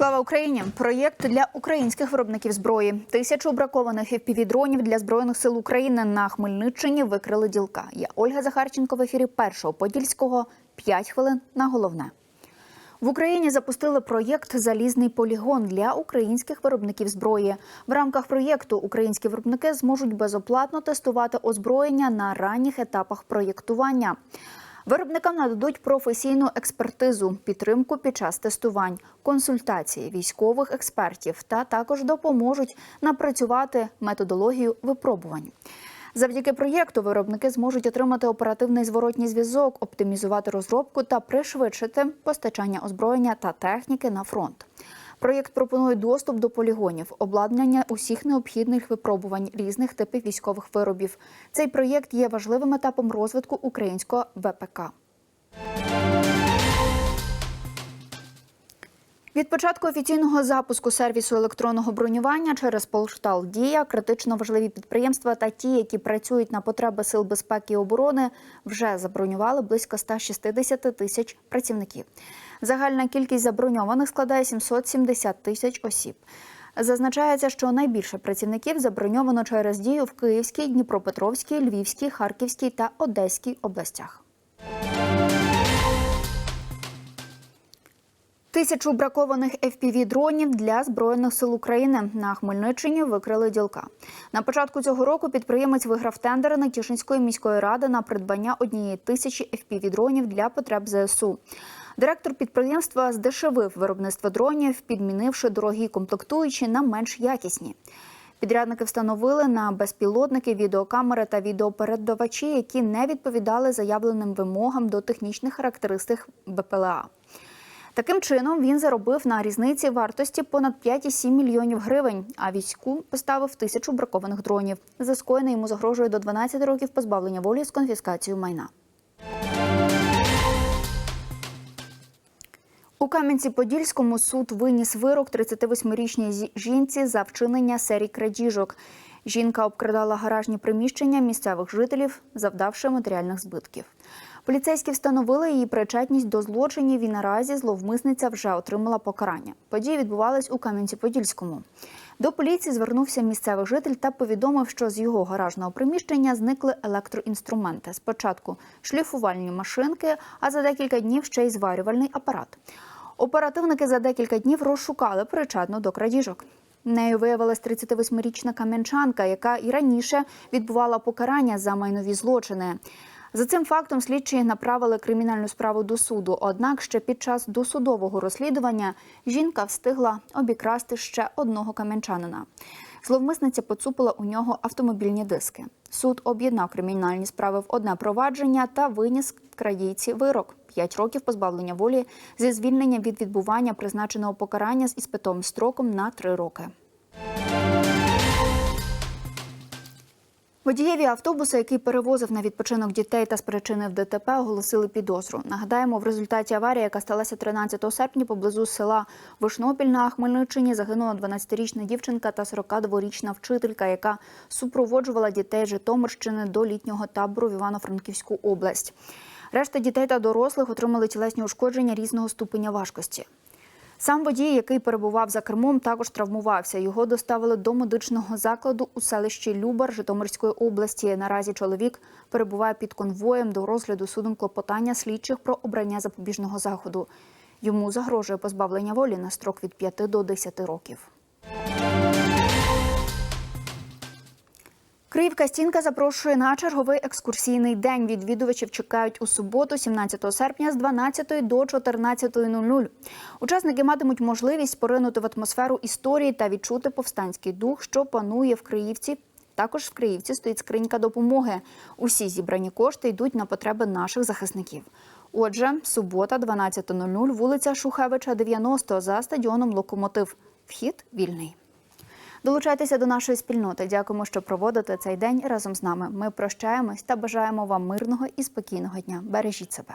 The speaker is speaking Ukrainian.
Слава Україні! Проєкт для українських виробників зброї. Тисячу бракованих FPV-дронів для збройних сил України на Хмельниччині викрили ділка. Я Ольга Захарченко в ефірі першого подільського. П'ять хвилин на головне. В Україні запустили проєкт Залізний полігон для українських виробників зброї. В рамках проєкту українські виробники зможуть безоплатно тестувати озброєння на ранніх етапах проєктування. Виробникам нададуть професійну експертизу, підтримку під час тестувань, консультації військових експертів та також допоможуть напрацювати методологію випробувань. Завдяки проєкту виробники зможуть отримати оперативний зворотній зв'язок, оптимізувати розробку та пришвидшити постачання озброєння та техніки на фронт. Проєкт пропонує доступ до полігонів, обладнання усіх необхідних випробувань різних типів військових виробів. Цей проєкт є важливим етапом розвитку українського ВПК. Від початку офіційного запуску сервісу електронного бронювання через Полштал Дія критично важливі підприємства та ті, які працюють на потреби сил безпеки і оборони, вже забронювали близько 160 тисяч працівників. Загальна кількість заброньованих складає 770 тисяч осіб. Зазначається, що найбільше працівників заброньовано через дію в Київській, Дніпропетровській, Львівській, Харківській та Одеській областях. Тисячу бракованих FPV-дронів для збройних сил України на Хмельниччині викрили ділка. На початку цього року підприємець виграв тендери Нетішинської міської ради на придбання однієї тисячі FPV-дронів для потреб ЗСУ. Директор підприємства здешевив виробництво дронів, підмінивши дорогі комплектуючі на менш якісні. Підрядники встановили на безпілотники відеокамери та відеопередавачі, які не відповідали заявленим вимогам до технічних характеристик БПЛА. Таким чином він заробив на різниці вартості понад 5,7 мільйонів гривень. А війську поставив тисячу бракованих дронів. За скоєне йому загрожує до 12 років позбавлення волі з конфіскацією майна. У Кам'янці-Подільському суд виніс вирок 38-річній жінці за вчинення серій крадіжок. Жінка обкрадала гаражні приміщення місцевих жителів, завдавши матеріальних збитків. Поліцейські встановили її причетність до злочинів і наразі зловмисниця вже отримала покарання. Події відбувались у Кам'янці-Подільському. До поліції звернувся місцевий житель та повідомив, що з його гаражного приміщення зникли електроінструменти. Спочатку шліфувальні машинки, а за декілька днів ще й зварювальний апарат. Оперативники за декілька днів розшукали причетну до крадіжок. Нею виявилась 38-річна кам'янчанка, яка і раніше відбувала покарання за майнові злочини. За цим фактом слідчі направили кримінальну справу до суду. Однак ще під час досудового розслідування жінка встигла обікрасти ще одного кам'янчанина. Зловмисниця поцупила у нього автомобільні диски. Суд об'єднав кримінальні справи в одне провадження та виніс країці вирок. П'ять років позбавлення волі зі звільнення від відбування призначеного покарання з іспитовим строком на три роки. Водієві автобуса, який перевозив на відпочинок дітей та спричинив ДТП, оголосили підозру. Нагадаємо, в результаті аварії, яка сталася 13 серпня поблизу села Вишнопіль на Хмельниччині, загинула 12-річна дівчинка та 42-річна вчителька, яка супроводжувала дітей Житомирщини до літнього табору в Івано-Франківську область. Решта дітей та дорослих отримали тілесні ушкодження різного ступеня важкості. Сам водій, який перебував за кермом, також травмувався. Його доставили до медичного закладу у селищі Любар Житомирської області. Наразі чоловік перебуває під конвоєм до розгляду судом клопотання слідчих про обрання запобіжного заходу. Йому загрожує позбавлення волі на строк від 5 до 10 років. Київка стінка запрошує на черговий екскурсійний день. Відвідувачів чекають у суботу, 17 серпня, з 12 до 14.00. Учасники матимуть можливість поринути в атмосферу історії та відчути повстанський дух, що панує в Криївці. Також в Криївці стоїть скринька допомоги. Усі зібрані кошти йдуть на потреби наших захисників. Отже, субота, 12.00, вулиця Шухевича, 90, за стадіоном Локомотив. Вхід вільний. Долучайтеся до нашої спільноти. Дякуємо, що проводите цей день разом з нами. Ми прощаємось та бажаємо вам мирного і спокійного дня. Бережіть себе.